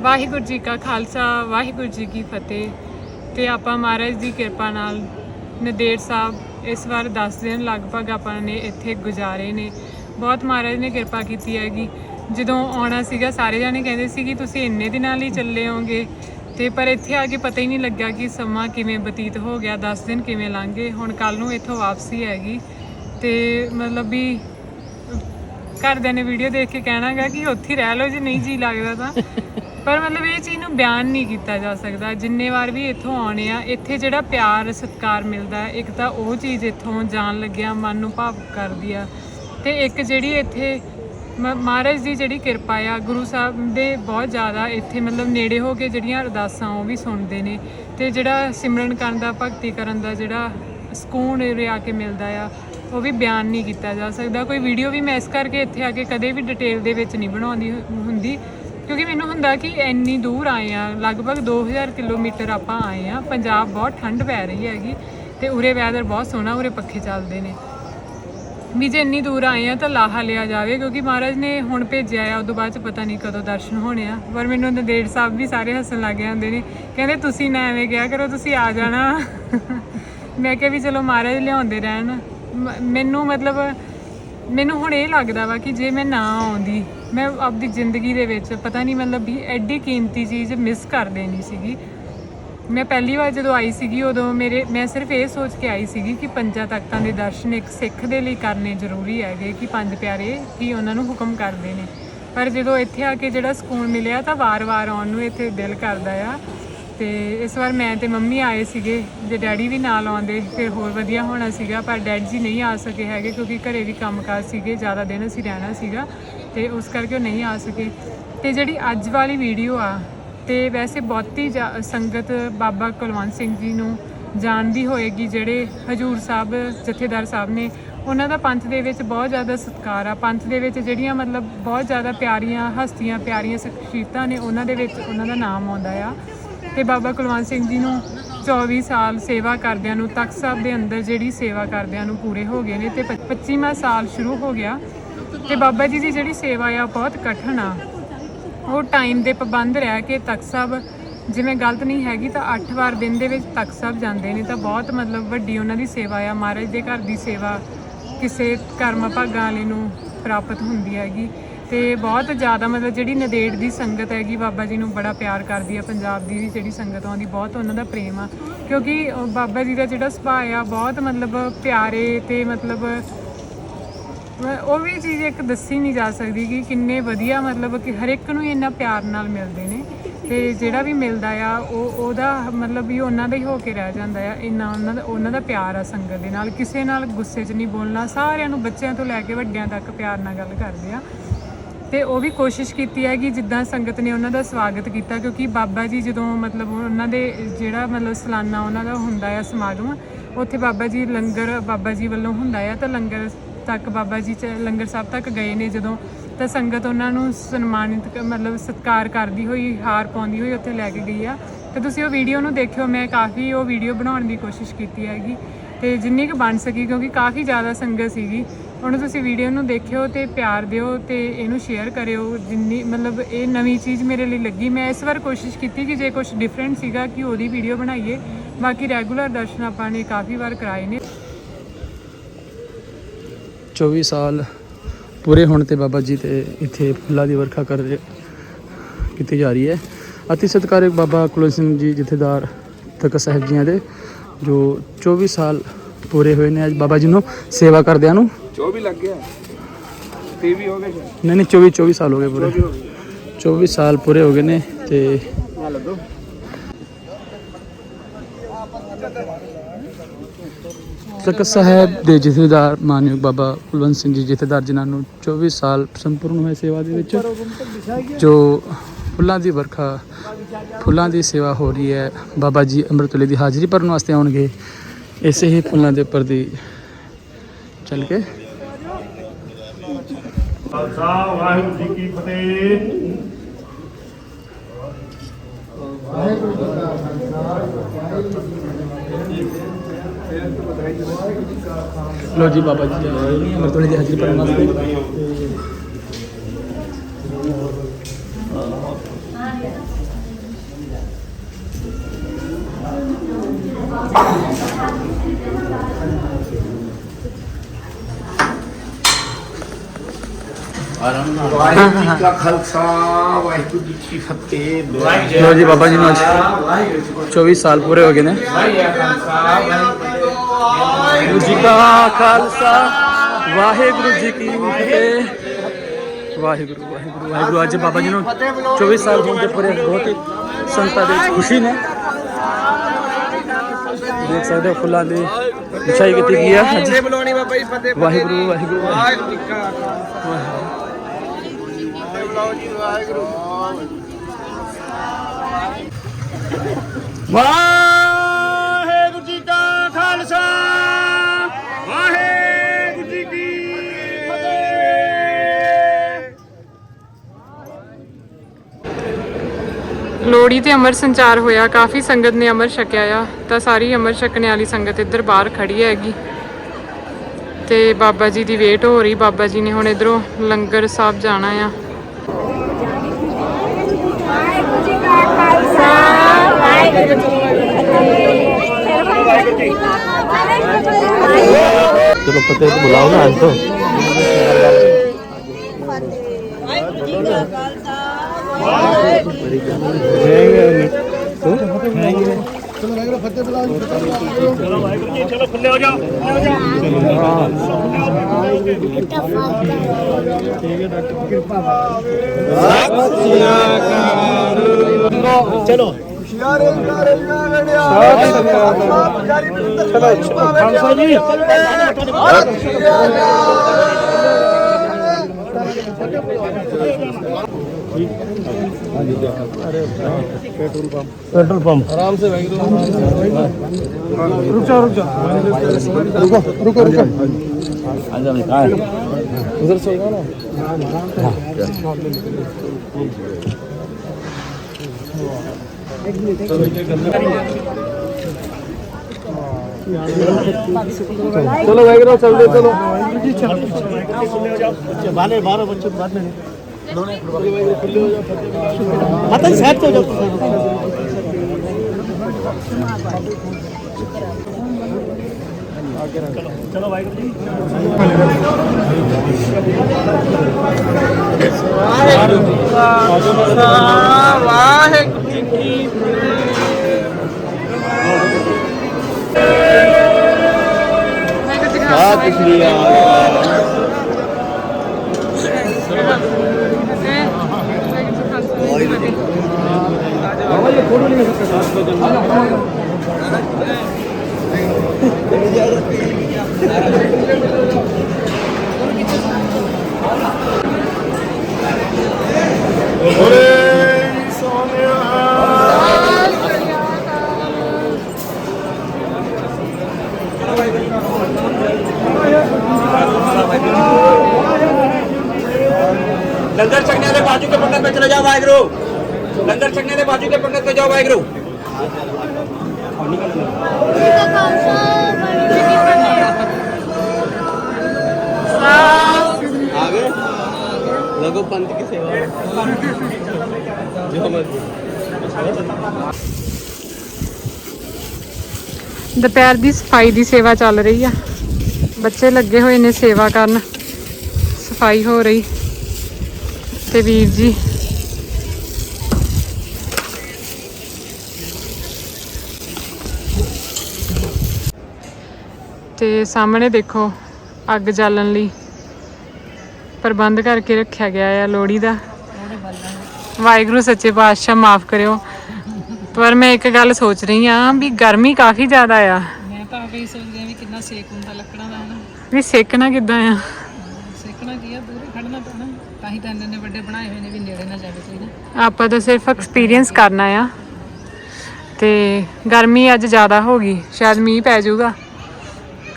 ਵਾਹਿਗੁਰੂ ਜੀ ਕਾ ਖਾਲਸਾ, ਵਾਹਿਗੁਰੂ ਜੀ ਕੀ ਫਤਿਹ। ਤੇ ਆਪਾਂ ਮਹਾਰਾਜ ਦੀ ਕਿਰਪਾ ਨਾਲ ਨਦੇੜ ਸਾਹਿਬ ਇਸ ਵਾਰ 10 ਦਿਨ ਲਗਭਗ ਆਪਾਂ ਨੇ ਇੱਥੇ ਗੁਜ਼ਾਰੇ ਨੇ। ਬਹੁਤ ਮਹਾਰਾਜ ਨੇ ਕਿਰਪਾ ਕੀਤੀ ਹੈਗੀ। ਜਦੋਂ ਆਉਣਾ ਸੀਗਾ, ਸਾਰੇ ਜਾਣੇ ਕਹਿੰਦੇ ਸੀ ਕਿ ਤੁਸੀਂ ਇੰਨੇ ਦਿਨਾਂ ਲਈ ਚੱਲੇ ਹੋਗੇ ਤੇ ਪਰ ਇੱਥੇ ਆ ਕੇ ਪਤਾ ਹੀ ਨਹੀਂ ਲੱਗਾ ਕਿ ਸਮਾਂ ਕਿਵੇਂ ਬਤੀਤ ਹੋ ਗਿਆ 10 ਦਿਨ ਕਿਵੇਂ ਲੰਘ ਗਏ। ਹੁਣ ਕੱਲ ਨੂੰ ਇੱਥੋਂ ਵਾਪਸੀ ਹੈਗੀ। ਤੇ ਮਤਲਬ ਵੀ ਘਰਦਿਆਂ ਨੇ ਵੀਡੀਓ ਦੇਖ ਕੇ ਕਹਿਣਾਗਾ ਕਿ ਉੱਥੇ ਹੀ ਰਹਿ ਲਓ ਜੇ ਨਹੀਂ ਜੀ ਲੱਗਦਾ ਤਾਂ। ਪਰ ਮਤਲਬ ਇਹ ਚੀਜ਼ ਨੂੰ ਬਿਆਨ ਨਹੀਂ ਕੀਤਾ ਜਾ ਸਕਦਾ। ਜਿੰਨੇ ਵਾਰ ਵੀ ਇੱਥੋਂ ਆਉਣੇ ਆ, ਇੱਥੇ ਜਿਹੜਾ ਪਿਆਰ, ਸਤਿਕਾਰ ਮਿਲਦਾ ਇੱਕ ਤਾਂ ਉਹ ਚੀਜ਼ ਇੱਥੋਂ ਜਾਣ ਲੱਗਿਆ, ਮਨ ਨੂੰ ਭਾਵੁਕ ਕਰਦੀ ਆ। ਤੇ ਇੱਕ ਜਿਹੜੀ ਇੱਥੇ ਮ- ਮਹਾਰਾਜ ਦੀ ਜਿਹੜੀ ਕਿਰਪਾ ਆ, ਗੁਰੂ ਸਾਹਿਬ ਦੇ ਬਹੁਤ ਜ਼ਿਆਦਾ ਇੱਥੇ ਮਤਲਬ ਨੇੜੇ ਹੋ ਕੇ ਜਿਹੜੀਆਂ ਅਰਦਾਸਾਂ ਉਹ ਵੀ ਸੁਣਦੇ ਨੇ। ਤੇ ਜਿਹੜਾ ਸਿਮਰਨ ਕਰਨ ਦਾ, ਭਗਤੀ ਕਰਨ ਦਾ ਜਿਹੜਾ ਸਕੂਨ ਉਰੇ ਆ ਕੇ ਮਿਲਦਾ ਆ, ਉਹ ਵੀ ਬਿਆਨ ਨਹੀਂ ਕੀਤਾ ਜਾ ਸਕਦਾ। ਕੋਈ ਵੀਡੀਓ ਵੀ ਮੈਂ ਇਸ ਕਰਕੇ ਇੱਥੇ ਆ ਕੇ ਕਦੇ ਵੀ ਡਿਟੇਲ ਦੇ ਵਿੱਚ ਨਹੀਂ ਬਣਾਉਂਦੀ ਹੁੰਦੀ। ਕਿਉਂਕਿ ਮੈਨੂੰ ਹੁੰਦਾ ਕਿ ਇੰਨੀ ਦੂਰ ਆਏ ਆ, ਲਗਭਗ 2000 ਕਿਲੋਮੀਟਰ ਆਪਾਂ ਆਏ ਆ, ਪੰਜਾਬ ਬਹੁਤ ਠੰਡ ਪੈ ਰਹੀ ਹੈਗੀ ਤੇ ਉਰੇ ਵੈਦਰ ਬਹੁਤ ਸੋਹਣਾ, ਉਰੇ ਪੱਖੇ ਚੱਲਦੇ ਨੇ। ਵੀ ਜੇ ਇੰਨੀ ਦੂਰ ਆਏ ਆ ਤਾਂ ਲਾਹਾ ਲਿਆ ਜਾਵੇ, ਕਿਉਂਕਿ ਮਹਾਰਾਜ ਨੇ ਹੁਣ ਭੇਜਿਆ ਆ, ਉਦੋਂ ਬਾਅਦ ਚ ਪਤਾ ਨਹੀਂ ਕਦੋਂ ਦਰਸ਼ਨ ਹੋਣੇ ਆ। ਪਰ ਮੈਨੂੰ ਨੰਦੇੜ ਸਾਹਿਬ ਵੀ ਸਾਰੇ ਹੱਸਣ ਲੱਗ ਜਾਂਦੇ ਨੇ, ਕਹਿੰਦੇ ਤੁਸੀਂ ਨਾ ਐਵੇਂ ਕਿਹਾ ਕਰੋ, ਤੁਸੀਂ ਆ ਜਾਣਾ। ਮੈਂ ਕਿਹਾ ਵੀ ਚਲੋ ਮਹਾਰਾਜ ਲਿਆਉਂਦੇ ਰਹਿਣ। ਮ- ਮੈਨੂੰ ਮਤਲਬ, ਮੈਨੂੰ ਹੁਣ ਇਹ ਲੱਗਦਾ ਵਾ ਕਿ ਜੇ ਮੈਂ ਨਾ ਆਉਂਦੀ ਮੈਂ ਆਪਦੀ ਜ਼ਿੰਦਗੀ ਦੇ ਵਿੱਚ ਪਤਾ ਨਹੀਂ ਮਤਲਬ ਵੀ ਐਡੀ ਕੀਮਤੀ ਚੀਜ਼ ਮਿਸ ਕਰ ਦੇਣੀ ਸੀਗੀ। ਮੈਂ ਪਹਿਲੀ ਵਾਰ ਜਦੋਂ ਆਈ ਸੀਗੀ, ਉਦੋਂ ਮੇਰੇ, ਮੈਂ ਸਿਰਫ ਇਹ ਸੋਚ ਕੇ ਆਈ ਸੀਗੀ ਕਿ ਪੰਜਾਂ ਤਖਤਾਂ ਦੇ ਦਰਸ਼ਨ ਇੱਕ ਸਿੱਖ ਦੇ ਲਈ ਕਰਨੇ ਜ਼ਰੂਰੀ ਹੈਗੇ, ਕਿ ਪੰਜ ਪਿਆਰੇ ਕੀ ਉਹਨਾਂ ਨੂੰ ਹੁਕਮ ਕਰਦੇ ਨੇ। ਪਰ ਜਦੋਂ ਇੱਥੇ ਆ ਕੇ ਜਿਹੜਾ ਸਕੂਨ ਮਿਲਿਆ ਤਾਂ ਵਾਰ-ਵਾਰ ਆਉਣ ਨੂੰ ਇੱਥੇ ਦਿਲ ਕਰਦਾ ਆ। ਤੇ ਇਸ ਵਾਰ ਮੈਂ ਤੇ ਮੰਮੀ ਆਏ ਸੀਗੇ, ਜੇ ਡੈਡੀ ਵੀ ਨਾਲ ਆਉਂਦੇ, ਫਿਰ ਹੋਰ ਵਧੀਆ ਹੋਣਾ ਸੀਗਾ, ਪਰ ਡੈਡ ਜੀ ਨਹੀਂ ਆ ਸਕੇ ਹੈਗੇ ਕਿਉਂਕਿ ਘਰੇ ਵੀ ਕੰਮਕਾਜ ਸੀਗੇ, ਜ਼ਿਆਦਾ ਦਿਨ ਅਸੀਂ ਰਹਿਣਾ ਸੀਗਾ। ਤੇ ਉਸ ਕਰਕੇ ਉਹ ਨਹੀਂ ਆ ਸਕੇ। ਤੇ ਜਿਹੜੀ ਅੱਜ ਵਾਲੀ ਵੀਡੀਓ ਆ, ਤੇ ਵੈਸੇ ਬਹੁਤੀ ਜਾ- ਸੰਗਤ ਬਾਬਾ ਕੁਲਵੰਤ ਸਿੰਘ ਜੀ ਨੂੰ ਜਾਣਦੀ ਹੋਏਗੀ, ਜਿਹੜੇ ਹਜੂਰ ਸਾਹਿਬ, ਜਥੇਦਾਰ ਸਾਹਿਬ ਨੇ, ਉਹਨਾਂ ਦਾ ਪੰਥ ਦੇ ਵਿੱਚ ਬਹੁਤ ਜ਼ਿਆਦਾ ਸਤਿਕਾਰ ਆ। ਪੰਥ ਦੇ ਵਿੱਚ ਜਿਹੜੀਆਂ ਮਤਲਬ ਬਹੁਤ ਜ਼ਿਆਦਾ ਪਿਆਰੀਆਂ, ਹਸਤੀਆਂ, ਪਿਆਰੀਆਂ ਸ਼ਖਸੀਅਤਾਂ ਨੇ, ਉਹਨਾਂ ਦੇ ਵਿੱਚ ਉਹਨਾਂ ਦਾ ਨਾਮ ਆਉਂਦਾ ਆ। ਤੇ ਬਾਬਾ ਕੁਲਵੰਤ ਸਿੰਘ ਜੀ ਨੂੰ 24 ਸਾਲ ਸੇਵਾ ਕਰਦਿਆਂ ਨੂੰ, ਤਖਤ ਸਾਹਿਬ ਦੇ ਅੰਦਰ ਜਿਹੜੀ ਸੇਵਾ ਕਰਦਿਆਂ ਨੂੰ ਪੂਰੇ ਹੋ ਗਏ ਨੇ। ਤੇ 25ਵਾਂ ਸਾਲ ਸ਼ੁਰੂ ਹੋ ਗਿਆ। ਤੇ ਬਾਬਾ ਜੀ ਦੀ ਜਿਹੜੀ ਸੇਵਾ ਆ ਬਹੁਤ ਕਠਿਨ ਆ। ਉਹ ਟਾਈਮ ਦੇ ਪਾਬੰਦ ਰਹਿ ਕੇ ਤਖਤ ਸਾਹਿਬ, ਜਿਵੇਂ ਗਲਤ ਨਹੀਂ ਹੈਗੀ ਤਾਂ 8 ਵਾਰ ਦਿਨ ਦੇ ਵਿੱਚ ਤਖਤ ਸਾਹਿਬ ਜਾਂਦੇ ਨੇ। ਤਾਂ ਬਹੁਤ ਮਤਲਬ ਵੱਡੀ ਉਹਨਾਂ ਦੀ ਸੇਵਾ ਆ। ਮਹਾਰਾਜ ਦੇ ਘਰ ਦੀ ਸੇਵਾ ਕਿਸੇ ਕਰਮ ਭਾਗਾਂ ਵਾਲੇ ਨੂੰ ਪ੍ਰਾਪਤ ਹੁੰਦੀ ਹੈਗੀ। ਤੇ ਬਹੁਤ ਜ਼ਿਆਦਾ ਮਤਲਬ ਜਿਹੜੀ ਨਦੇੜ ਦੀ ਸੰਗਤ ਹੈਗੀ, ਬਾਬਾ ਜੀ ਨੂੰ ਬੜਾ ਪਿਆਰ ਕਰਦੀ ਆ। ਪੰਜਾਬ ਦੀ ਵੀ ਜਿਹੜੀ ਸੰਗਤ ਆਉਂਦੀ, ਬਹੁਤ ਉਹਨਾਂ ਦਾ ਪ੍ਰੇਮ ਆ। ਕਿਉਂਕਿ ਬਾਬਾ ਜੀ ਦਾ ਜਿਹੜਾ ਸੁਭਾਅ ਆ, ਬਹੁਤ ਮਤਲਬ ਪਿਆਰੇ ਤੇ ਮਤਲਬ ਉਹ ਵੀ ਚੀਜ਼ ਇੱਕ ਦੱਸੀ ਨਹੀਂ ਜਾ ਸਕਦੀ ਕਿ ਕਿੰਨੇ ਵਧੀਆ, ਮਤਲਬ ਕਿ ਹਰ ਇੱਕ ਨੂੰ ਹੀ ਇੰਨਾ ਪਿਆਰ ਨਾਲ ਮਿਲਦੇ ਨੇ। ਤੇ ਜਿਹੜਾ ਵੀ ਮਿਲਦਾ ਆ, ਉਹ, ਉਹਦਾ ਮਤਲਬ ਵੀ ਉਹਨਾਂ ਦਾ ਹੀ ਹੋ ਕੇ ਰਹਿ ਜਾਂਦਾ ਆ। ਇੰਨਾ ਉਹਨਾਂ ਦਾ ਉਹਨਾਂ ਦਾ ਪਿਆਰ ਆ ਸੰਗਤ ਦੇ ਨਾਲ। ਕਿਸੇ ਨਾਲ ਗੁੱਸੇ 'ਚ ਨਹੀਂ ਬੋਲਣਾ। ਸਾਰਿਆਂ ਨੂੰ ਬੱਚਿਆਂ ਤੋਂ ਲੈ ਕੇ ਵੱਡਿਆਂ ਤੱਕ ਪਿਆਰ ਨਾਲ ਗੱਲ ਕਰਦੇ ਆ। ਤੇ ਉਹ ਵੀ ਕੋਸ਼ਿਸ਼ ਕੀਤੀ ਹੈ ਕਿ ਜਿੱਦਾਂ ਸੰਗਤ ਨੇ ਉਹਨਾਂ ਦਾ ਸਵਾਗਤ ਕੀਤਾ, ਕਿਉਂਕਿ ਬਾਬਾ ਜੀ ਜਦੋਂ ਮਤਲਬ ਉਹਨਾਂ ਦੇ ਜਿਹੜਾ ਮਤਲਬ ਸਾਲਾਨਾ ਉਹਨਾਂ ਦਾ ਹੁੰਦਾ ਆ ਸਮਾਗਮ, ਉੱਥੇ ਬਾਬਾ ਜੀ ਲੰਗਰ, ਬਾਬਾ ਜੀ ਵੱਲੋਂ ਹੁੰਦਾ ਆ। ਤਾਂ ਲੰਗਰ ਤੱਕ ਬਾਬਾ ਜੀ ਚ ਲੰਗਰ ਸਾਹਿਬ ਤੱਕ ਗਏ ਨੇ ਜਦੋਂ, ਤਾਂ ਸੰਗਤ ਉਹਨਾਂ ਨੂੰ ਸਨਮਾਨਿਤ ਮਤਲਬ ਸਤਿਕਾਰ ਕਰਦੀ ਹੋਈ, ਹਾਰ ਪਾਉਂਦੀ ਹੋਈ ਉੱਥੇ ਲੈ ਕੇ ਗਈ ਆ। ਤੇ ਤੁਸੀਂ ਉਹ ਵੀਡੀਓ ਨੂੰ ਦੇਖਿਓ, ਮੈਂ ਕਾਫੀ ਉਹ ਵੀਡੀਓ ਬਣਾਉਣ ਦੀ ਕੋਸ਼ਿਸ਼ ਕੀਤੀ ਹੈਗੀ। ਤੇ ਜਿੰਨੀ ਕੁ ਬਣ ਸਕੀ, ਕਿਉਂਕਿ ਕਾਫੀ ਜ਼ਿਆਦਾ ਸੰਗਤ ਸੀਗੀ, ਉਹਨੂੰ ਤੁਸੀਂ ਵੀਡੀਓ ਨੂੰ ਦੇਖਿਓ ਤੇ ਪਿਆਰ ਦਿਓ ਤੇ ਇਹਨੂੰ ਸ਼ੇਅਰ ਕਰਿਓ। ਜਿੰਨੀ, ਮਤਲਬ ਇਹ ਨਵੀਂ ਚੀਜ਼ ਮੇਰੇ ਲਈ ਲੱਗੀ। ਮੈਂ ਇਸ ਵਾਰ ਕੋਸ਼ਿਸ਼ ਕੀਤੀ ਕਿ ਜੇ ਕੁਝ ਡਿਫਰੈਂਟ ਸੀਗਾ, ਕਿ ਉਹਦੀ ਵੀਡੀਓ ਬਣਾਈਏ। ਬਾਕੀ ਰੈਗੂਲਰ ਦਰਸ਼ਨ ਆਪਾਂ ਨੇ ਕਾਫੀ ਵਾਰ ਕਰਾਏ ਨੇ। 24 ਸਾਲ ਪੂਰੇ ਹੋਣ ਤੇ ਬਾਬਾ ਜੀ ਤੇ ਇੱਥੇ ਫੁੱਲਾਂ ਦੀ ਵਰਖਾ ਕਰ ਰਹੇ ਕੀਤੀ ਜਾ ਰਹੀ ਹੈ। ਅਤੀ ਸਤਿਕਾਰਯੋਗ ਬਾਬਾ ਕੁਲਵੰਤ ਸਿੰਘ ਜੀ ਜਥੇਦਾਰ ਤਖਤ ਸਾਹਿਬ ਜੀਆਂ ਦੇ ਜੋ 24 ਸਾਲ ਪੂਰੇ ਹੋਏ ਨੇ ਅੱਜ ਬਾਬਾ ਜੀ ਨੂੰ ਸੇਵਾ ਕਰਦਿਆਂ ਨੂੰ। 24 ਲੱਗ ਗਿਆ। 23 ਹੋ ਗਏ ਨਹੀਂ ਨਹੀਂ 24 24 ਸਾਲ ਹੋ ਗਏ ਪੂਰੇ। 24 ਸਾਲ ਪੂਰੇ ਹੋ ਗਏ ਨੇ ਤੇ ਆ ਲੱਦੋ ਤਖਤ ਸਾਹਿਬ ਦੇ ਜਥੇਦਾਰ ਮਾਨਯੋਗ ਬਾਬਾ ਕੁਲਵੰਤ ਸਿੰਘ ਜੀ ਜਥੇਦਾਰ ਜਿਨ੍ਹਾਂ ਨੂੰ 24 ਸਾਲ ਸੰਪੂਰਨ ਹੋਏ ਸੇਵਾ ਦੇ ਵਿੱਚ ਜੋ ਫੁੱਲਾਂ ਦੀ ਵਰਖਾ ਫੁੱਲਾਂ ਦੀ ਸੇਵਾ ਹੋ ਰਹੀ ਹੈ। ਬਾਬਾ ਜੀ ਅੰਮ੍ਰਿਤਵੇਲੇ ਦੀ ਹਾਜ਼ਰੀ ਭਰਨ ਵਾਸਤੇ ਆਉਣਗੇ। ਇਸੇ ਹੀ ਫੁੱਲਾਂ ਦੇ ਉੱਪਰ ਦੀ ਚੱਲ ਕੇ ਖਾਲਸਾ ਵਾਹਿਗੁਰੂ ਜੀ ਕੀ ਫਤਿਹ। ਲੋ ਜੀ ਬਾਬਾ ਜੀ ਆਏ ਨੇ ਅੰਮ੍ਰਿਤਵੇਲੇ ਦੀ ਹਾਜ਼ਰੀ ਭਰਨ ਵਾਸਤੇ। ਵਾਹਿਗੁਰੂ ਜੀ ਕਾ ਖਾਲਸਾ ਵਾਹਿਗੁਰੂ ਜੀ ਕੀ ਫਤਿਹ ਲੋ ਜੀ ਬਾਬਾ ਜੀ ਨੂੰ ਅੱਜ 24 ਸਾਲ ਪੂਰੇ ਹੋ ਗਏ ਨੇ। ਵਾਹਿਗੁਰੂ ਜੀ ਕਾ ਖਾਲਸਾ ਵਾਹਿਗੁਰੂ ਜੀ ਕੀ ਫਤਿਹ। ਵਾਹਿਗੁਰੂ ਵਾਹਿਗੁਰੂ ਵਾਹਿਗੁਰੂ। ਅੱਜ ਬਾਬਾ ਜੀ ਨੂੰ 24 ਸਾਲ ਹੋਣ ਦੇ ਪੂਰੇ ਬਹੁਤ ਹੀ ਸੰਤਾਂ ਦੇ ਖੁਸ਼ੀ ਨੇ। ਦੇਖ ਸਕਦੇ ਹੋ ਫੁੱਲਾਂ ਦੀ ਵਿਛਾਈ ਕੀਤੀ ਗਈ ਹੈ। ਅੱਜ ਬੁਲਾਉਣੀ ਬਾਬਾ ਜੀ ਫਤਿਹ ਵਾਹਿਗੁਰੂ ਵਾਹਿਗੁਰੂ ਵਾਹਿਗੁਰੂ। ਵਾਹਿਗੁਰੂ ਜੀ ਕਾ ਜੀ ਵਾਹਿਗੁਰੂ। ਵਾਹਿਗੁਰੂ ਲੋੜੀ ਤੇ ਅਮਰ ਸੰਚਾਰ ਹੋਇਆ ਕਾਫੀ ਸੰਗਤ ਨੇ ਅਮਰ ਛਕਿਆ ਆ ਤਾਂ ਸਾਰੀ ਅਮਰ ਛਕਣੇ ਵਾਲੀ ਸੰਗਤ ਇੱਧਰ ਬਾਹਰ ਖੜੀ ਹੈਗੀ। ਤੇ ਬਾਬਾ ਜੀ ਦੀ ਵੇਟ ਹੋ ਰਹੀ ਬਾਬਾ ਜੀ ਨੇ ਹੁਣ ਇਧਰੋਂ ਲੰਗਰ ਸਾਹਿਬ ਜਾਣਾ ਆ। ਵਾਹਿਗੁਰੂ ਜੀ ਕਾ ਖਾਲਸਾ ਵਾਹਿਗੁਰੂ ਜੀ ਕੀ ਫਤਿਹ ਚਲੋ ਫਤਿਹ ਤੋਂ ਬੁਲਾਓ ਨਾ ਅੱਜ ਤੋਂ। ਵਾਹਿਗੁਰੂ ਜੀ ਕਾ ਖਾਲਸਾ ਚਲੋ ਵਾਹਿਗੁਰੂ ਜੀ ਚਲੋ ਖੁੱਲੇ ਹੋ ਜਾਓ ਖੁੱਲੇ ਹੋ पेट्रोल पंप पेट्रोल पंप आराम से भाई रुक जाओ रुक जाओ रुको रुको रुको उधर से होगा ना चलो भाई चलो चलो बारह बच्चों बाद में ਮਾਤਾ ਸਾਹਿਬ ਤੋਂ ਜਾਓ। ਚਲੋ ਵਾਹਿਗੁਰੂ ਜੀ ਵਾਹਿਗੁਰੂ ਜੀ ਬੋਲੇ ਸੋਨਿਆ ਲੰਗਰ ਛਕਣੇ ਦੇ ਬਾਜੂ ਕੇ ਪੰਡਤ पे चले जाओ वाहिगुरु लंगर छकने के बाजू के पंडित पे जाओ वाहिगुरु आगे लगो पंथ की सेवा जो मर्जी ਦੁਪਹਿਰ ਦੀ ਸਫਾਈ ਦੀ ਸੇਵਾ ਚੱਲ ਰਹੀ ਆ ਬੱਚੇ ਲੱਗੇ ਹੋਏ ਨੇ ਸੇਵਾ ਕਰਨ ਸਫਾਈ ਹੋ ਰਹੀ ਤੇ ਵੀਰ ਜੀ। ਤੇ ਸਾਹਮਣੇ ਦੇਖੋ ਅੱਗ ਜਾਲਣ ਲਈ ਪ੍ਰਬੰਧ ਕਰਕੇ ਰੱਖਿਆ ਗਿਆ ਆ ਲੋਹੜੀ ਦਾ। ਵਾਹਿਗੁਰੂ ਸੱਚੇ ਪਾਤਸ਼ਾਹ ਮਾਫ ਕਰਿਓ। ਪਰ ਮੈਂ ਇੱਕ ਗੱਲ ਸੋਚ ਰਹੀ ਆ ਵੀ ਗਰਮੀ ਕਾਫੀ ਜ਼ਿਆਦਾ ਆ। ਮੈਂ ਤਾਂ ਆਪੇ ਸੋਚਦੀ ਆ ਵੀ ਕਿੰਨਾ ਸੇਕ ਹੁੰਦਾ ਲੱਕੜਾਂ ਦਾ ਹਨਾ। ਵੀ ਸੇਕਣਾ ਕਿੱਦਾਂ ਆ? ਸੇਕਣਾ ਕੀ ਆ? ਦੂਰੇ ਖੜਨਾ ਪੈਣਾ। ਤਾਂ ਹੀ ਤਾਂ ਇੰਨੇ ਇੰਨੇ ਬਣਾਏ ਹੋਏ ਨੇ ਵੀ ਨੇੜੇ ਨਾ ਜਾਵੇ ਕੋਈ ਨਾ। ਆਪਾਂ ਤਾਂ ਸਿਰਫ ਐਕਸਪੀਰੀਅੰਸ ਕਰਨਾ ਆ। ਤੇ ਗਰਮੀ ਅੱਜ ਜ਼ਿਆਦਾ ਹੋ ਗਈ, ਸ਼ਾਇਦ ਮੀਂਹ ਪੈ ਜਾਊਗਾ।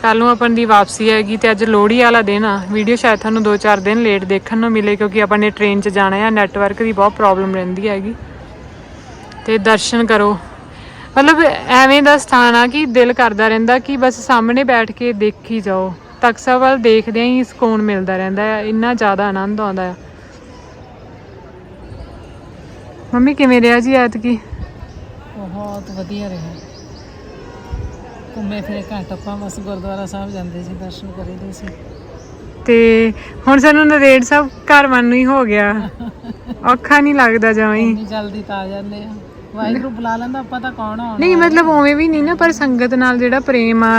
ਕੱਲ ਨੂੰ ਆਪਣ ਦੀ ਵਾਪਸੀ ਆਏਗੀ ਤੇ ਅੱਜ ਲੋਹੜੀ ਵਾਲਾ ਦਿਨ ਆ। ਵੀਡੀਓ ਸ਼ਾਇਦ ਤੁਹਾਨੂੰ 2-4 ਦਿਨ ਲੇਟ ਦੇਖਣ ਨੂੰ ਮਿਲੇ ਕਿਉਂਕਿ ਆਪਾਂ ਨੇ ਟ੍ਰੇਨ 'ਚ ਜਾਣਾ ਆ ਨੈਟਵਰਕ ਦੀ ਬਹੁਤ ਪ੍ਰੋਬਲਮ ਰਹਿੰਦੀ ਹੈਗੀ। ਤੇ ਦਰਸ਼ਨ ਕਰੋ। ਮਤਲਬ ਐਵੇਂ ਦਾ ਸਥਾਨ ਆ ਕਿ ਦਿਲ ਕਰਦਾ ਰਹਿੰਦਾ ਕਿ ਬਸ ਸਾਹਮਣੇ ਬੈਠ ਕੇ ਦੇਖੀ ਜਾਓ। ਤਖਸਾ ਵੱਲ ਦੇਖਦਿਆਂ ਹੀ ਸਕੂਨ ਮਿਲਦਾ ਰਹਿੰਦਾ ਆ, ਇੰਨਾ ਜ਼ਿਆਦਾ ਆਨੰਦ ਆਉਂਦਾ ਆ। ਮੰਮੀ ਕਿਵੇਂ ਰਿਹਾ ਜੀ ਐਤਕੀ? ਬਹੁਤ ਵਧੀਆ ਰਿਹਾ। ਘੁੰਮੇ ਫਿਰੇ ਘੱਟ ਆਪਾਂ ਬਸ ਗੁਰਦੁਆਰਾ ਸਾਹਿਬ ਜਾਂਦੇ ਸੀ ਦਰਸ਼ਨ ਕਰੀਦੇ ਸੀ। ਤੇ ਹੁਣ ਸਾਨੂੰ ਨਰੇੜ ਸਾਹਿਬ ਘਰ ਵੱਲ ਨੂੰ ਹੀ ਹੋ ਗਿਆ। ਔਖਾ ਨਹੀਂ ਲੱਗਦਾ ਜਮਾਂ ਹੀ। ਇੰਨੀ ਜਲਦੀ ਤਾਂ ਆ ਜਾਂਦੇ ਆ। ਵਾਹਿਗੁਰੂ ਬੁਲਾ ਲੈਂਦਾ ਆਪਾਂ ਤਾਂ ਕੌਣ ਆ ਨਹੀਂ ਮਤਲਬ ਉਵੇਂ ਵੀ ਨਹੀਂ ਨਾ ਪਰ ਸੰਗਤ ਨਾਲ ਜਿਹੜਾ ਪ੍ਰੇਮ ਆ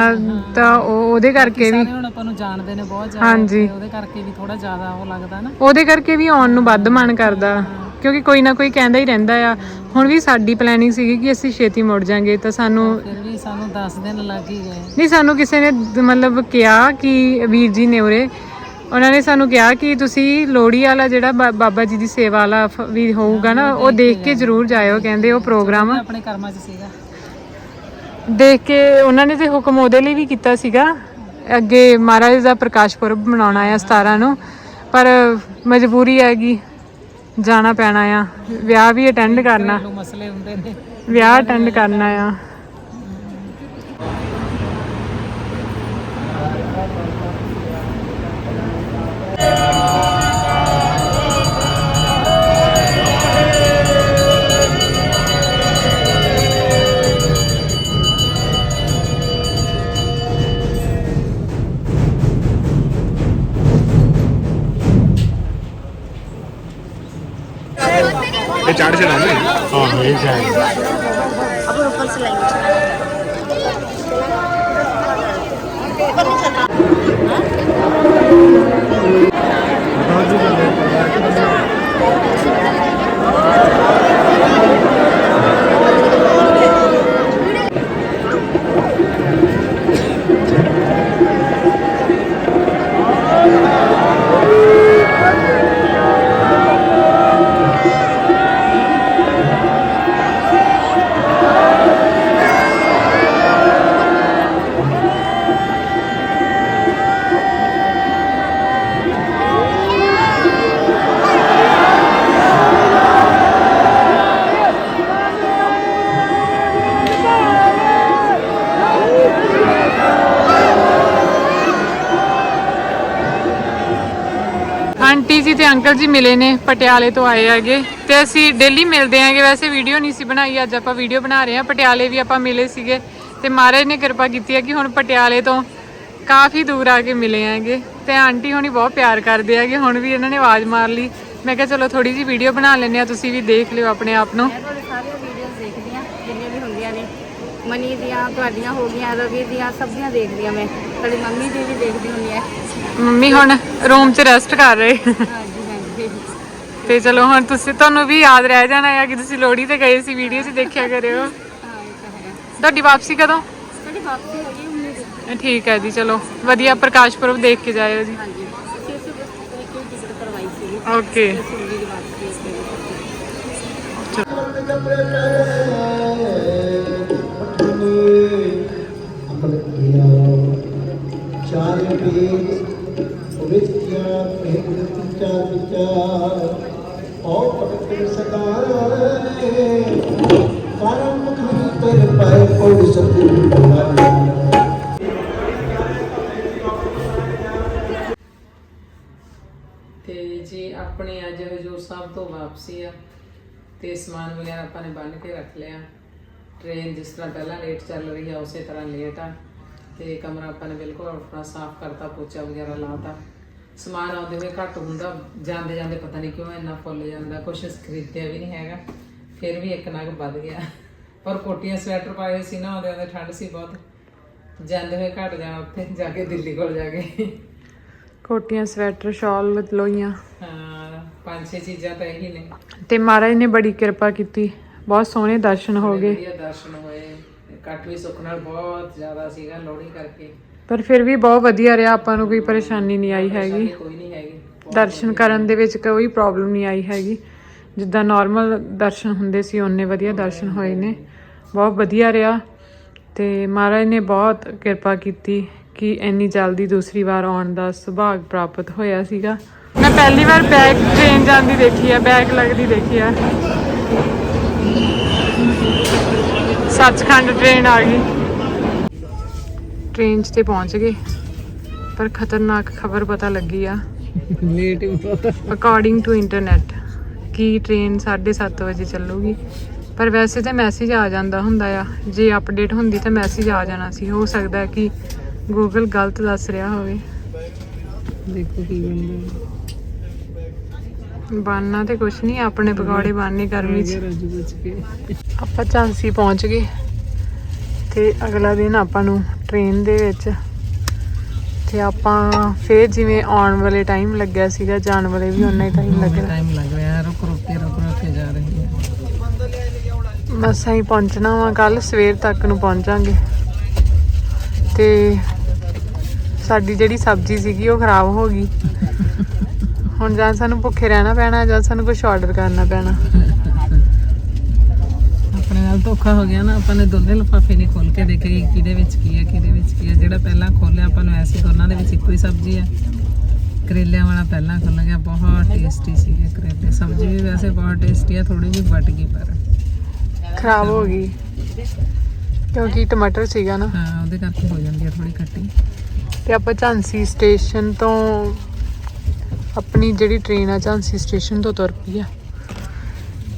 ਤਾਂ ਉਹ ਉਹਦੇ ਕਰਕੇ ਵੀ ਸਾਰੇ ਹੁਣ ਆਪਾਂ ਨੂੰ ਜਾਣਦੇ ਨੇ ਬਹੁਤ ਜ਼ਿਆਦਾ ਹਾਂਜੀ। ਤੇ ਉਹਦੇ ਕਰਕੇ ਵੀ ਥੋੜਾ ਜ਼ਿਆਦਾ ਉਹ ਲੱਗਦਾ ਨਾ। ਉਹਦੇ ਕਰਕੇ ਵੀ ਆਉਣ ਨੂੰ ਵੱਧ ਮਨ ਕਰਦਾ। ਕਿਉਂਕਿ ਕੋਈ ਨਾ ਕੋਈ ਕਹਿੰਦਾ ਹੀ ਰਹਿੰਦਾ ਆ। ਹੁਣ ਵੀ ਸਾਡੀ ਪਲੈਨਿੰਗ ਸੀਗੀ ਕਿ ਅਸੀਂ ਛੇਤੀ ਮੁੜ ਜਾਾਂਗੇ ਤਾਂ ਸਾਨੂੰ ਫਿਰ ਵੀ ਸਾਨੂੰ 10 ਦਿਨ ਲੱਗ ਹੀ ਗਏ। ਨਹੀਂ ਸਾਨੂੰ ਕਿਸੇ ਨੇ ਮਤਲਬ ਕਿਹਾ ਕਿ ਵੀਰ ਜੀ ਨੇ ਉਰੇ। ਉਹਨਾਂ ਨੇ ਸਾਨੂੰ ਕਿਹਾ ਕਿ ਤੁਸੀਂ ਲੋਹੜੀ ਵਾਲਾ ਜਿਹੜਾ ਬਾਬਾ ਜੀ ਦੀ ਸੇਵਾ ਵਾਲਾ ਵੀ ਹੋਊਗਾ ਨਾ ਉਹ ਦੇਖ ਕੇ ਜ਼ਰੂਰ ਜਾਇਓ ਕਹਿੰਦੇ ਉਹ ਪ੍ਰੋਗਰਾਮ। ਆਪਣੇ ਕਰਮਾਂ 'ਚ ਸੀਗਾ। ਦੇਖ ਕੇ ਉਹਨਾਂ ਨੇ ਤੇ ਹੁਕਮ ਉਹਦੇ ਲਈ ਵੀ ਕੀਤਾ ਸੀਗਾ। ਅੱਗੇ ਮਹਾਰਾਜ ਦਾ ਪ੍ਰਕਾਸ਼ ਪੁਰਬ ਮਨਾਉਣਾ ਆ 17 ਨੂੰ ਪਰ ਮਜਬੂਰੀ ਹੈਗੀ। ਜਾਣਾ ਪੈਣਾ ਆ। ਵਿਆਹ ਵੀ ਅਟੈਂਡ ਕਰਨਾ। ਘਰੇਲੂ ਮਸਲੇ ਹੁੰਦੇ ਨੇ। ਵਿਆਹ ਅਟੈਂਡ ਕਰਨਾ ਆ। ਹਾਂ ਆਂਟੀ ਜੀ ਤੇ ਅੰਕਲ ਜੀ ਮਿਲੇ ਨੇ ਪਟਿਆਲੇ ਤੋਂ ਆਏ ਹੈਗੇ ਤੇ ਅਸੀਂ ਡੇਲੀ ਮਿਲਦੇ ਆਂਗੇ ਵੈਸੇ ਵੀਡੀਓ ਨਹੀਂ ਸੀ ਬਣਾਈ, ਅੱਜ ਆਪਾਂ ਵੀਡੀਓ ਬਣਾ ਰਹੇ ਹਾਂ। ਪਟਿਆਲੇ ਵੀ ਆਪਾਂ ਮਿਲੇ ਸੀਗੇ ਤੇ ਮਹਾਰਾਜ ਨੇ ਕਿਰਪਾ ਕੀਤੀ ਹੈ ਕਿ ਹੁਣ ਪਟਿਆਲੇ ਤੋਂ ਕਾਫੀ ਦੂਰ ਆ ਕੇ ਮਿਲੇ ਆਂਗੇ ਤੇ ਆਂਟੀ ਹੁਣੀ ਬਹੁਤ ਪਿਆਰ ਕਰਦੇ ਹੈਗੇ। ਹੁਣ ਵੀ ਇਹਨਾਂ ਨੇ ਆਵਾਜ਼ ਮਾਰ ਲਈ। ਮੈਂ ਕਿਹਾ ਚਲੋ ਥੋੜੀ ਜੀ ਵੀਡੀਓ ਬਣਾ ਲੈਂਦੇ ਆ ਤੁਸੀਂ ਵੀ ਦੇਖ ਲਿਓ ਆਪਣੇ ਆਪ ਨੂੰ। ਮੈਂ ਤੁਹਾਡੇ ਸਾਰੀਆਂ ਵੀਡੀਓਜ਼ ਦੇਖਦੀ ਹਾਂ, ਜਿੰਨੀਆਂ ਵੀ ਹੁੰਦੀਆਂ ਨੇ। ਮਨੀ ਦੀਆਂ, ਤੁਹਾਡੀਆਂ ਹੋ ਗਈਆਂ, ਰਵੀ ਦੀਆਂ, ਸਭ ਦੀਆਂ ਦੇਖਦੀ ਹਾਂ ਮੈਂ। ਤੁਹਾਡੀ ਮੰਮੀ ਦੀ ਵੀ ਦੇਖਦੀ ਹੁੰਦੀ ਹੈ। ਮੰਮੀ ਹੁਣ ਰੂਮ 'ਚ ਰੈਸਟ ਕਰ ਰਹੇ। ਤੇ ਚਲੋ ਹੁਣ ਤੁਸੀਂ ਤੁਹਾਨੂੰ ਵੀ ਯਾਦ ਰਹਿ ਜਾਣਾ ਹੈ ਕਿ ਤੁਸੀਂ ਲੋਹੜੀ ਤੇ ਗਏ ਸੀ ਵੀਡੀਓ 'ਚ ਦੇਖਿਆ ਕਰਿਓ। ਹਾਂ ਇਹ ਤਾਂ ਹੈ ਤੁਹਾਡੀ ਵਾਪਸੀ ਕਦੋਂ? ਤੁਹਾਡੀ ਵਾਪਸੀ ਹੋ ਗਈ ਉਮੀਦ ਠੀਕ ਹੈ ਜੀ ਚਲੋ ਵਧੀਆ ਪ੍ਰਕਾਸ਼ ਪੁਰਬ ਦੇਖ ਕੇ ਜਾਇਓ ਜੀ। ਹਾਂਜੀ ਓਕੇ ਸੁਰਜੀ ਦੀ ਵਾਪਸੀ ਇਸ ਲਈ ਚਾਰ ਪੀਰ ਪ੍ਰੇਮ ਵਿਚਾਰ ਔ ਪਟਕ ਸਦਾਰੇ ਕਰਮ ਮੁਖੀ ਤੇਰੇ ਪਾਏ ਸਤਿ ਤੇ ਜੀ ਆਪਣੇ ਅੱਜ ਹਜੂਰ ਸਾਹਿਬ ਤੋਂ ਵਾਪਸੀ ਆ, ਤੇ ਸਮਾਨ ਵਗੈਰਾ ਆਪਾਂ ਨੇ ਬੰਨ ਕੇ ਰੱਖ ਲਿਆ। ਟ੍ਰੇਨ ਜਿਸ ਤਰ੍ਹਾਂ ਪਹਿਲਾਂ ਲੇਟ ਚੱਲ ਰਹੀ ਆ, ਉਸੇ ਤਰ੍ਹਾਂ ਲੇਟ ਆ। ਤੇ ਕਮਰਾ ਆਪਾਂ ਨੇ ਬਿਲਕੁਲ ਆਪਣਾ ਸਾਫ਼ ਕਰਤਾ, ਪੋਚਾ ਵਗੈਰਾ ਲਾਤਾ। ਸਮਾਨ ਆਉਂਦੇ ਹੋਏ ਘੱਟ ਹੁੰਦਾ ਜਾਂਦੇ ਜਾਂਦੇ ਪਤਾ ਨਹੀਂ ਕਿਉਂ ਇੰਨਾ ਫੁੱਲ ਜਾਂਦਾ ਕੁਛ ਖਰੀਦਿਆ ਵੀ ਨਹੀਂ ਹੈਗਾ ਫਿਰ ਵੀ ਇੱਕ ਨਗ ਵੱਧ ਗਿਆ। ਪਰ ਕੋਟੀਆਂ ਸਵੈਟਰ ਪਾਏ ਸੀ ਨਾ ਆਉਂਦੇ ਆਉਂਦੇ ਠੰਡ ਸੀ ਬਹੁਤ। ਜਾਂਦੇ ਹੋਏ ਘਟ ਜਾਣਾ ਉੱਥੇ ਜਾ ਕੇ ਦਿੱਲੀ ਕੋਲ ਜਾ ਕੇ। ਕੋਟੀਆਂ ਸਵੈਟਰ ਸ਼ਾਲ ਲੋਈਆਂ। ਹਾਂ ਪੰਜ ਛੇ ਚੀਜ਼ਾਂ ਤਾਂ ਇਹੀ ਨੇ। ਤੇ ਮਹਾਰਾਜ ਨੇ ਬੜੀ ਕਿਰਪਾ ਕੀਤੀ। ਬਹੁਤ ਸੋਹਣੇ ਦਰਸ਼ਨ ਹੋ ਗਏ। ਵਧੀਆ ਦਰਸ਼ਨ ਹੋਏ। ਕੱਟ ਵੀ ਸੁੱਖ ਨਾਲ ਬਹੁਤ ਜ਼ਿਆਦਾ ਸੀਗਾ ਲੋਹੜੀ ਕਰਕੇ। ਪਰ ਫਿਰ ਵੀ ਬਹੁਤ ਵਧੀਆ ਰਿਹਾ ਆਪਾਂ ਨੂੰ ਕੋਈ ਪਰੇਸ਼ਾਨੀ ਨਹੀਂ ਆਈ ਹੈਗੀ। ਪਰੇਸ਼ਾਨੀ ਕੋਈ ਨਹੀਂ ਹੈਗੀ। ਦਰਸ਼ਨ ਕਰਨ ਦੇ ਵਿੱਚ ਕੋਈ ਪ੍ਰੋਬਲਮ ਨਹੀਂ ਆਈ ਹੈਗੀ। ਜਿੱਦਾਂ ਨਾਰਮਲ ਦਰਸ਼ਨ ਹੁੰਦੇ ਸੀ ਓਨੇ ਵਧੀਆ ਦਰਸ਼ਨ ਹੋਏ ਨੇ। ਬਹੁਤ ਵਧੀਆ ਰਿਹਾ ਤੇ ਮਹਾਰਾਜ ਨੇ ਬਹੁਤ ਕਿਰਪਾ ਕੀਤੀ ਕਿ ਇੰਨੀ ਜਲਦੀ ਦੂਸਰੀ ਵਾਰ ਆਉਣ ਦਾ ਸੁਭਾਗ ਪ੍ਰਾਪਤ ਹੋਇਆ ਸੀਗਾ। ਮੈਂ ਪਹਿਲੀ ਵਾਰ ਬੈਕ ਟ੍ਰੇਨ ਜਾਂਦੀ ਦੇਖੀ ਆ ਬੈਕ ਲੱਗਦੀ ਦੇਖੀ ਆ। ਸੱਚਖੰਡ ਟ੍ਰੇਨ ਆ ਗਈ। ਟ੍ਰੇਨ 'ਚ ਤੇ ਪਹੁੰਚ ਗਏ। ਪਰ ਖਤਰਨਾਕ ਖਬਰ ਪਤਾ ਲੱਗੀ ਆ। ਲੇਟ ਅਕੋਰਡਿੰਗ ਟੂ ਇੰਟਰਨੈਟ ਕਿ ਟ੍ਰੇਨ 7:30 ਵਜੇ ਚੱਲੂਗੀ। ਪਰ ਵੈਸੇ ਤਾਂ ਮੈਸੇਜ ਆ ਜਾਂਦਾ ਹੁੰਦਾ ਆ। ਜੇ ਅਪਡੇਟ ਹੁੰਦੀ ਤਾਂ ਮੈਸੇਜ ਆ ਜਾਣਾ ਸੀ। ਹੋ ਸਕਦਾ ਕਿ ਗੂਗਲ ਗਲਤ ਦੱਸ ਰਿਹਾ ਹੋਵੇ। ਦੇਖੋ ਕੀ ਬਣਦਾ। ਬਾਨਾ ਤੇ ਕੁਛ ਨਹੀਂ ਆਪਣੇ ਪਕੌੜੇ ਬਾਨੇ ਗਰਮੀ 'ਚ। ਆਪਾਂ ਝਾਂਸੀ ਪਹੁੰਚ ਗਏ। ਤੇ ਅਗਲਾ ਦਿਨ ਆਪਾਂ ਨੂੰ ਟ੍ਰੇਨ ਦੇ ਵਿੱਚ। ਤੇ ਆਪਾਂ ਫੇਰ ਜਿਵੇਂ ਆਉਣ ਵਾਲੇ ਟਾਈਮ ਲੱਗਿਆ ਸੀਗਾ ਜਾਣ ਵਾਲੇ ਵੀ ਉਨਾ ਹੀ ਟਾਈਮ ਲੱਗਣਾ ਟਾਈਮ ਲੱਗ ਰਿਹਾ ਰੁਕ ਰੁਕ ਕੇ ਰੁਕ ਰੁਕ ਕੇ ਜਾ ਰਹੀ ਹੈ। ਮਸਾਂ ਹੀ ਪਹੁੰਚਣਾ ਵਾ ਕੱਲ ਸਵੇਰ ਤੱਕ ਨੂੰ ਪਹੁੰਚਾਂਗੇ। ਤੇ ਸਾਡੀ ਜਿਹੜੀ ਸਬਜ਼ੀ ਸੀਗੀ ਉਹ ਖਰਾਬ ਹੋ ਗਈ। ਹੁਣ ਜਾਂ ਸਾਨੂੰ ਭੁੱਖੇ ਰਹਿਣਾ ਪੈਣਾ ਜਾਂ ਸਾਨੂੰ ਕੁਝ ਆਰਡਰ ਕਰਨਾ ਪੈਣਾ। ਧੋਖਾ ਹੋ ਗਿਆ ਨਾ ਆਪਾਂ ਨੇ ਦੋਨੇ ਲਿਫਾਫੇ ਨਹੀਂ ਖੋਲ ਕੇ ਦੇਖੇ ਕਿ ਕਿਹਦੇ ਵਿੱਚ ਕੀ ਹੈ ਕਿਹਦੇ ਵਿੱਚ ਕੀ ਹੈ ਜਿਹੜਾ ਪਹਿਲਾਂ ਖੋਲਿਆ ਆਪਾਂ ਨੂੰ ਐਸੀ ਦੋਨਾਂ ਦੇ ਵਿੱਚ ਇੱਕੋ ਹੀ ਸਬਜ਼ੀ ਹੈ ਕਰੇਲਿਆਂ ਵਾਲਾ ਪਹਿਲਾਂ ਖੁੱਲ ਗਿਆ ਬਹੁਤ ਟੇਸਟੀ ਸੀਗੇ ਕਰੇਲੇ। ਸਬਜ਼ੀ ਵੀ ਵੈਸੇ ਬਹੁਤ ਟੇਸਟੀ ਹੈ ਥੋੜੀ ਜਿਹੀ ਵੱਟ ਗਈ ਪਰ ਖਰਾਬ ਹੋ ਗਈ। ਕਿਉਂਕਿ ਟਮਾਟਰ ਸੀਗਾ ਨਾ। ਹਾਂ ਉਹਦੇ ਕਰਕੇ ਹੋ ਜਾਂਦੀ ਹੈ ਥੋੜੀ ਖੱਟੀ। ਤੇ ਆਪਾਂ ਝਾਂਸੀ ਸਟੇਸ਼ਨ ਤੋਂ ਆਪਣੀ ਜਿਹੜੀ ਟ੍ਰੇਨ ਆ ਝਾਂਸੀ ਸਟੇਸ਼ਨ ਤੋਂ ਤੁਰ ਪਈ ਆ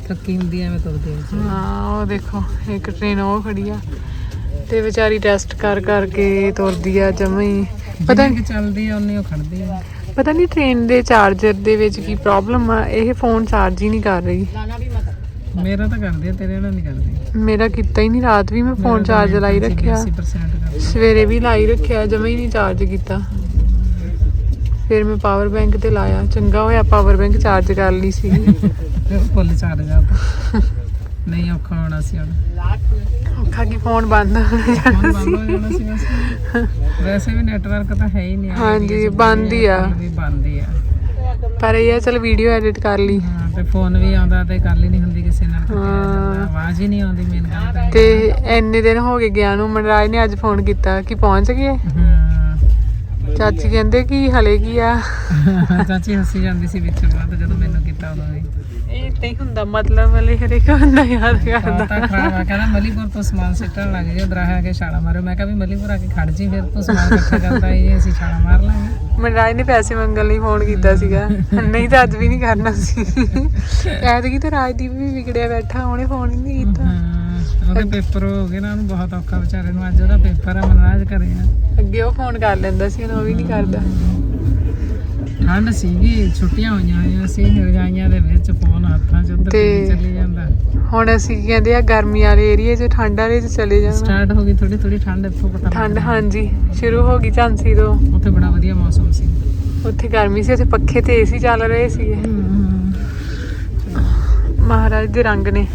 ਥੱਕੀ ਹੁੰਦੀ ਐ ਮੈਂ ਤੁਰਦੀ ਹਾਂ ਹਾਂ ਉਹ ਦੇਖੋ ਇੱਕ ਟ੍ਰੇਨ ਉਹ ਖੜੀ ਆ ਤੇ ਵਿਚਾਰੀ ਟੈਸਟ ਕਰ ਕਰਕੇ ਤੁਰਦੀ ਆ ਜਮਾਂ। ਹੀ ਪਤਾ ਕਿ ਚੱਲਦੀ ਆ ਉਨੀ ਉਹ ਖੜਦੀ ਆ। ਪਤਾ ਨਹੀਂ ਟ੍ਰੇਨ ਦੇ ਚਾਰਜਰ ਦੇ ਵਿੱਚ ਕੀ ਪ੍ਰੋਬਲਮ ਆ ਇਹ ਫੋਨ ਚਾਰਜ ਹੀ ਨਹੀਂ ਕਰ ਰਹੀ। ਮੇਰਾ ਤਾਂ ਕਰਦੀ ਆ ਤੇਰੇ ਨਾਲ ਨਹੀਂ ਕਰਦੀ। ਮੇਰਾ ਕੀਤਾ ਹੀ ਨਹੀਂ ਰਾਤ ਵੀ ਮੈਂ ਫੋਨ ਚਾਰਜ ਲਾਈ ਰੱਖਿਆ। 80% ਕਰਦੀ ਸਵੇਰੇ ਵੀ ਲਾਈ ਰੱਖਿਆ ਜਮਾਂ ਹੀ ਨਹੀਂ ਚਾਰਜ ਕੀਤਾ। ਫਿਰ ਮੈਂ ਪਾਵਰ ਬੈਂਕ ਤੇ ਲਾਇਆ ਚੰਗਾ ਹੋਇਆ ਪਾਵਰ ਬੈਂਕ ਚਾਰਜ ਕਰ ਲਈ ਸੀ ਫਿਰ ਫੁੱਲ ਚਾਰ ਜਾ ਨਹੀਂ ਔਖਾ ਹੋਣਾ ਸੀ ਹੁਣ। ਔਖਾ ਕੀ ਫੋਨ ਬੰਦ ਹੋ ਜਾਣਾ ਹੁਣ ਬੰਦ ਹੋ ਜਾਣਾ ਸੀ ਵੈਸੇ ਵੈਸੇ ਵੀ ਨੈਟਵਰਕ ਤਾਂ ਹੈ ਹੀ ਨਹੀਂ ਹਾਂਜੀ, ਬੰਦ ਹੀ ਆ। ਵੀ ਬੰਦ ਹੀ ਆ। ਪਰ ਇਹ ਆ ਚਲ ਵੀਡੀਓ ਐਡਿਟ ਕਰ ਲਈ। ਹਾਂ ਤੇ ਫੋਨ ਵੀ ਆਉਂਦਾ ਤੇ ਗੱਲ ਹੀ ਨਹੀਂ ਹੁੰਦੀ ਕਿਸੇ ਨਾਲ। ਜਾਂਦਾ। ਆਵਾਜ਼ ਹੀ ਨਹੀਂ ਆਉਂਦੀ ਮੇਨ ਗੱਲ। ਤੇ ਇੰਨੇ ਦਿਨ ਹੋ ਗਏ ਗਿਆ ਨੂੰ ਮਨਰਾਜ ਨੇ ਅੱਜ ਫੋਨ ਕੀਤਾ ਕਿ ਪਹੁੰਚ ਗਏ? ਹਾਂ। ਚਾਚੀ ਕਹਿੰਦੇ ਕਿ ਹਲੇ ਕੀ ਆ? ਚਾਚੀ ਹੱਸੀ ਜਾਂਦੀ ਸੀ ਵਿੱਚ ਬਾਅਦ ਜਦੋਂ ਮੈਨੂੰ ਕੀਤਾ ਉਦੋਂ ਵੀ। ਇਹ ਤੇ ਹੁੰਦਾ ਮਤਲਬ ਵਾਲੇ ਹਰੇਕ ਬੰਦਾ ਯਾਦ ਕਰਦਾ। ਤਾਂ ਖਰਾਬ ਆ ਕਹਿੰਦਾ ਮਲੀਪੁਰ ਤੋਂ ਸਮਾਨ ਸਿੱਟਣ ਲੱਗ ਜੇ ਦਰਾਹਾ ਕੇ ਛਾਲਾ ਮਾਰੋ। ਮੈਂ ਕਿਹਾ ਵੀ ਮਲੀਪੁਰ ਆ ਕੇ ਖੜ ਜੀ ਫਿਰ ਤੂੰ ਸਮਾਨ ਇਕੱਠਾ ਕਰਦਾ ਇਹ ਅਸੀਂ ਛਾਲਾ ਮਾਰ ਲਾਂਗੇ। ਮਨਰਾਜ ਨੇ ਪੈਸੇ ਮੰਗਣ ਲਈ ਫੋਨ ਕੀਤਾ ਸੀਗਾ। ਨਹੀਂ ਤਾਂ ਅੱਜ ਵੀ ਨਹੀਂ ਕਰਨਾ ਸੀ। ਐਤਕੀ ਤੇ ਰਾਜਦੀਪ ਵੀ ਵਿਗੜਿਆ ਬੈਠਾ ਉਹਨੇ ਫੋਨ ਹੀ ਨਹੀਂ ਕੀਤਾ। ਉਹਦੇ ਪੇਪਰ ਹੋ ਗਏ ਨਾ ਉਹਨੂੰ ਬਹੁਤ ਔਖਾ ਵਿਚਾਰੇ ਨੂੰ। ਅੱਜ ਉਹਦਾ ਪੇਪਰ ਆ ਮਨਰਾਜ ਕਰੇ ਆ। ਅੱਗੇ ਉਹ ਫੋਨ ਕਰ ਲੈਂਦਾ ਸੀ ਹੁਣ ਉਹ ਵੀ ਨਹੀਂ ਕਰਦਾ। ਠੰਡ ਸੀਗੀ ਛੁੱਟੀਆਂ ਹੋਈਆਂ ਹੋਈਆਂ ਸੀ ਰਜਾਈਆਂ ਦੇ ਵਿੱਚ ਹੱਥਾਂ 'ਚ ਉੱਧਰ ਤੇ- ਚੱਲੀ ਜਾਂਦਾ। ਹੁਣ ਅਸੀਂ ਕੀ ਕਹਿੰਦੇ ਆ ਗਰਮੀ ਵਾਲੇ ਏਰੀਏ 'ਚ ਠੰਡ ਵਾਲੇ 'ਚ ਚਲੇ ਜਾਣਾ। ਸਟਾਰਟ ਹੋ ਗਈ ਥੋੜੀ ਥੋੜੀ ਠੰਡ ਇੱਥੋਂ ਪਤਾ ਠੰਡ ਲੱਗਦਾ। ਹਾਂਜੀ ਸ਼ੁਰੂ ਹੋ ਗਈ ਝਾਂਸੀ ਤੋਂ। ਉੱਥੇ ਬੜਾ ਵਧੀਆ ਮੌਸਮ ਸੀ। ਉੱਥੇ ਗਰਮੀ ਸੀ ਉੱਥੇ ਪੱਖੇ ਤੇ ਏਸੀ ਚੱਲ ਰਹੇ ਸੀਗੇ। ਮਹਾਰਾਜ ਦੇ ਰੰਗ ਨੇ।